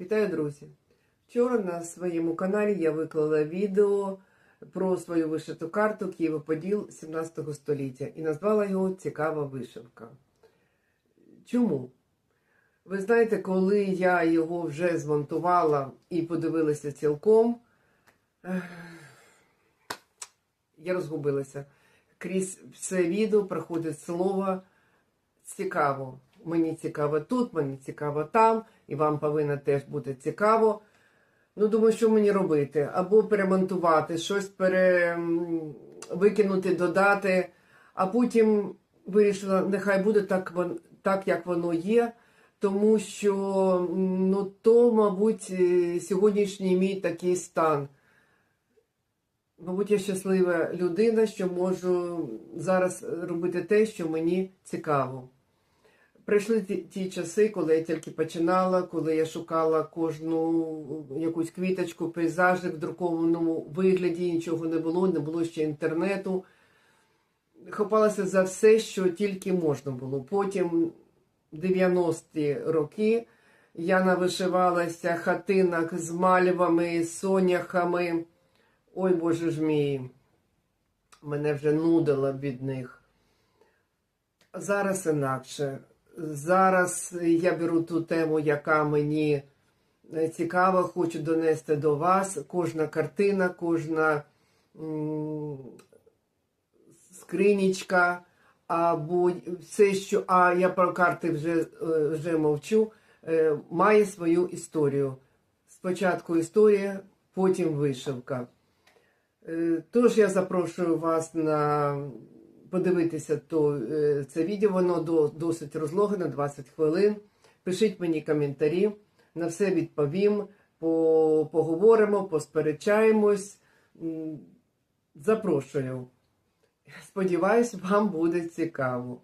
Вітаю, друзі! Вчора на своєму каналі я виклала відео про свою вишиту карту Києво-Поділ 17 століття і назвала його Цікава вишивка. Чому? Ви знаєте, коли я його вже змонтувала і подивилася цілком, я розгубилася. Крізь все відео проходить слово цікаво. Мені цікаво тут, мені цікаво там, і вам повинно теж бути цікаво. Ну, думаю, що мені робити? Або перемонтувати, щось пере... викинути, додати, а потім вирішила, нехай буде так, так як воно є, тому що ну, то, мабуть, е, сьогоднішній мій такий стан. Мабуть, я щаслива людина, що можу зараз робити те, що мені цікаво. Прийшли ті, ті часи, коли я тільки починала, коли я шукала кожну якусь квіточку, пейзажик в друкованому вигляді, нічого не було, не було ще інтернету. Хопалася за все, що тільки можна було. Потім 90-ті роки я навишивалася хатинок з мальвами, соняхами. Ой, Боже ж мій, мене вже нудило від них. Зараз інакше. Зараз я беру ту тему, яка мені е, цікава, хочу донести до вас. Кожна картина, кожна скринічка, або все, що. А я про карти вже, е, вже мовчу, е, має свою історію. Спочатку історія, потім вишивка. Тож я запрошую вас на подивитися то, е, це відео, воно досить розлоге на 20 хвилин. Пишіть мені коментарі, на все відповім, поговоримо, посперечаємось. Запрошую. Сподіваюсь, вам буде цікаво.